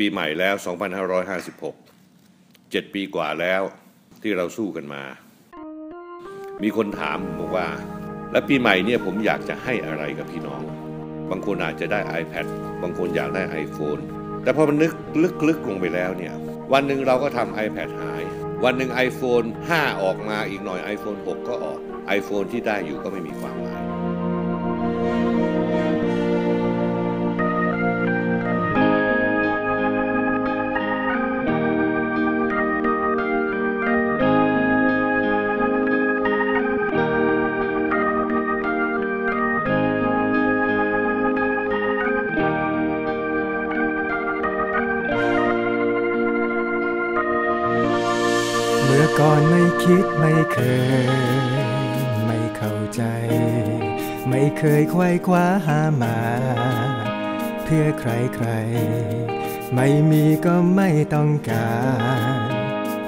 ปีใหม่แล้ว 2556 7 ปีกว่าแล้วที่เราสู้กันมา มีคนถามบอกว่า และปีใหม่เนี่ยผมอยากจะให้อะไรกับพี่น้อง บางคนอาจจะได้ iPad บางคนอยากได้ iPhone แต่พอมันนึกลึกๆลงไปแล้วเนี่ย วันหนึ่งเราก็ทำ iPad หาย วันหนึ่ง iPhone 5 ออกมาอีกหน่อย iPhone 6 ก็ออก iPhone ที่ได้อยู่ก็ไม่มีความหมาย ก่อนไม่คิดไม่เคย ไม่เข้าใจ ไม่เคยไขว้คว้าหามา เพื่อใครใคร ไม่มีก็ไม่ต้องการ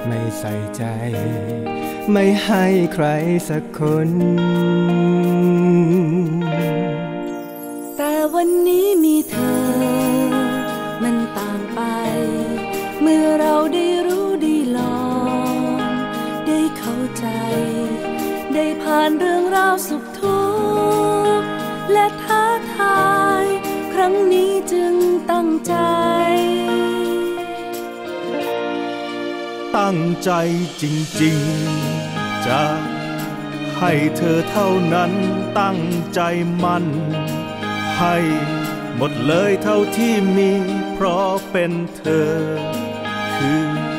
ไม่ใส่ใจ ไม่ให้ใครสักคน แต่วันนี้มีเธอ มันต่างไป เมื่อเราได้รู้ ใจ ได้ผ่านเรื่องราวสุขทุกข์และท้าทาย ครั้งนี้จึงตั้งใจ ตั้งใจจริง ๆ จะให้เธอเท่านั้นตั้งใจมัน ให้หมดเลยเท่าที่มี เพราะเป็นเธอ คือ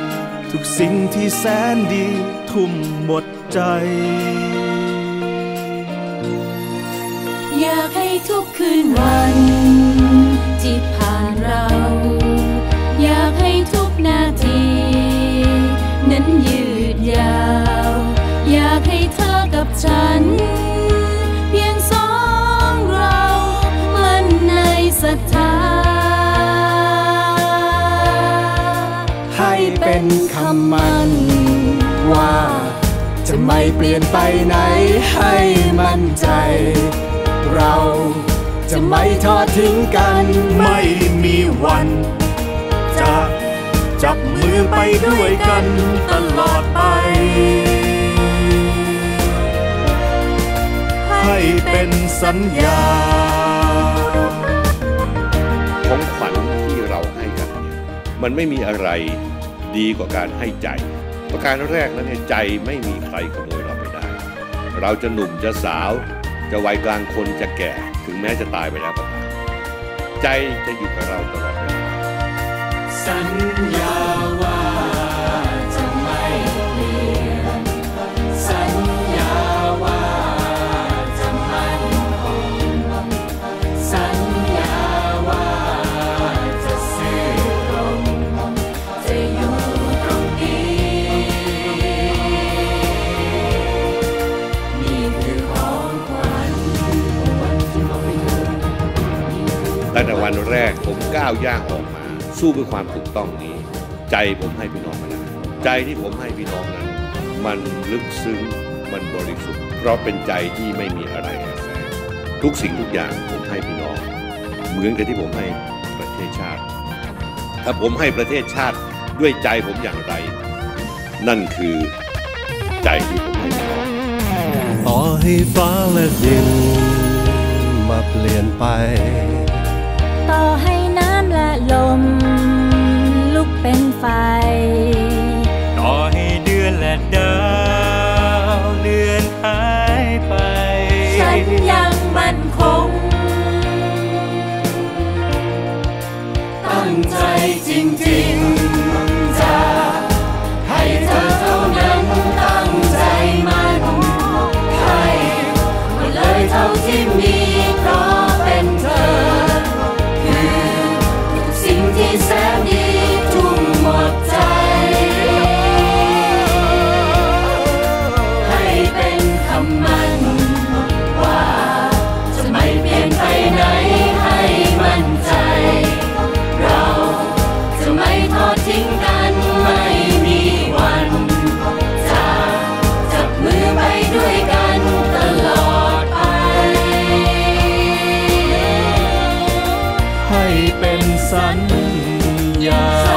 ทุกสิ่งที่แสนดีทุ่มหมดใจ อยากให้ทุกคืนวัน เป็นคำมันว่า จะไม่เปลี่ยนไปไหนให้มั่นใจ เราจะไม่ทอดทิ้งกัน ไม่มีวัน จะจับมือไปด้วยกันตลอดไป ให้เป็นสัญญาของขวัญที่เราให้กันเนี่ยมันไม่มีอะไร ดีกว่าการให้ใจ ประการแรกนั้นเนี่ยใจไม่มีใครขโมยเราไปได้ เราจะหนุ่มจะสาว จะวัยกลางคนจะแก่ถึงแม้จะตายไปแล้วก็ตามใจจะอยู่กับเราตลอดเวลาสัญญา แต่วันแรกผมก้าวย่างออกมา สู้เพื่อความถูกต้องนี้ ใจผมให้พี่น้องมาแล้วใจที่ผมให้พี่น้องนั้น มันลึกซึ้งมันบริสุทธิ์เพราะเป็นใจที่ไม่มีอะไรแอบแฝงทุกสิ่งทุกอย่างผมให้พี่น้อง เหมือนกับที่ผมให้ประเทศชาติ ถ้าผมให้ประเทศชาติด้วยใจผมอย่างไร นั่นคือใจที่ผมให้พี่น้องต่อให้ฟ้าและดินมาเปลี่ยนไป อให้น้ำและลม ลุกเป็นไฟ ต่อให้เดือนและดาวเลือนหายไป ฉันยังมั่นคง ตั้งใจจริงๆ เป็นสัญญา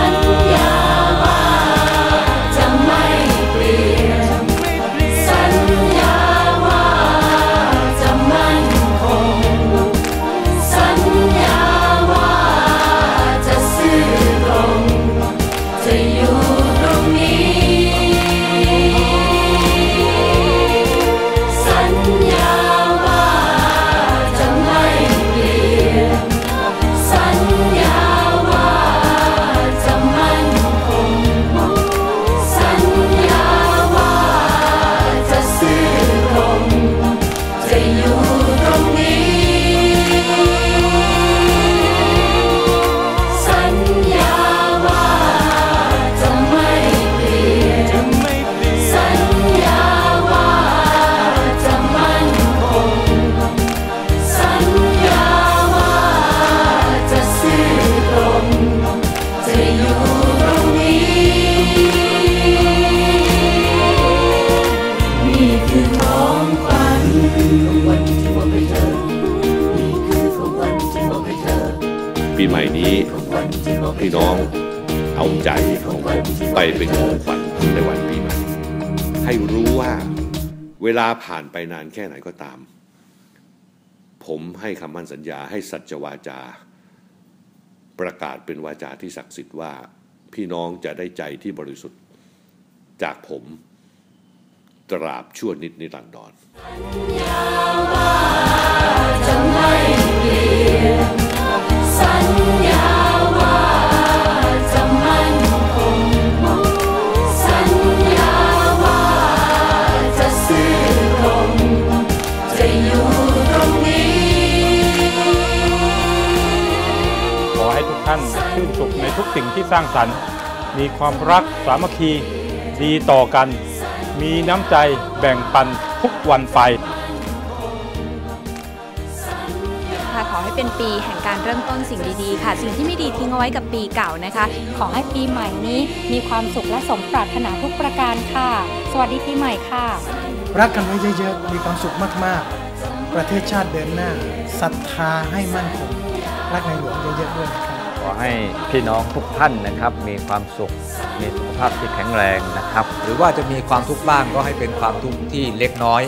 นี้พี่น้องเอาใจของผมไปเป็นของขวัญในวันปีใหม่ให้รู้ว่าเวลาผ่านไปนานแค่ไหนก็ตาม ผมให้คำมั่นสัญญาให้สัจวาจา ประกาศเป็นวาจาที่ศักดิ์สิทธิ์ว่า พี่น้องจะได้ใจที่บริสุทธิ์จากผมตราบชั่วนิดนิรันดร ทุกท่านชื่นสุขในทุกสิ่งที่สร้างสรรค์ มีความรักสามัคคี ดีต่อกัน มีน้ำใจแบ่งปันทุกวันไปค่ะขอให้เป็นปีแห่งการเริ่มต้นสิ่งดีๆ ค่ะ สิ่งที่ไม่ดีทิ้งเอาไว้กับปีเก่านะคะ ขอให้ปีใหม่นี้มีความสุขและสมปรารถนาทุกประการค่ะ สวัสดีปีใหม่ค่ะ รักกันไว้เยอะๆ มีความสุขมากๆ ประเทศชาติเดินหน้าศรัทธาให้มั่นคงรักในหลวงเยอะๆด้วยนะครับข อให้พี่น้องทุกท่านนะครับ มีความสุข มีสุขภาพที่แข็งแรงนะครับ หรือว่าจะมีความทุกข์บ้างก็ให้เป็นความทุกข์ที่เล็กน้อย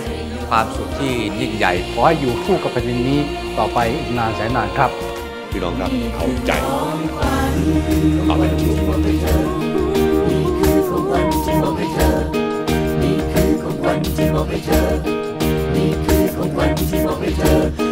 ความสุขที่ยิ่งใหญ่ ขอให้อยู่คู่กับแผ่นดินนี้ต่อไปอีกนานแสนนานครับพี่น้องครับเอาใจเอาไปทำบุญนี่คือของขวัญที่มอบให้เธอนี่คือของขวัญที่มอบให้เธอนี่คือของขวัญที่มอบให้เธอ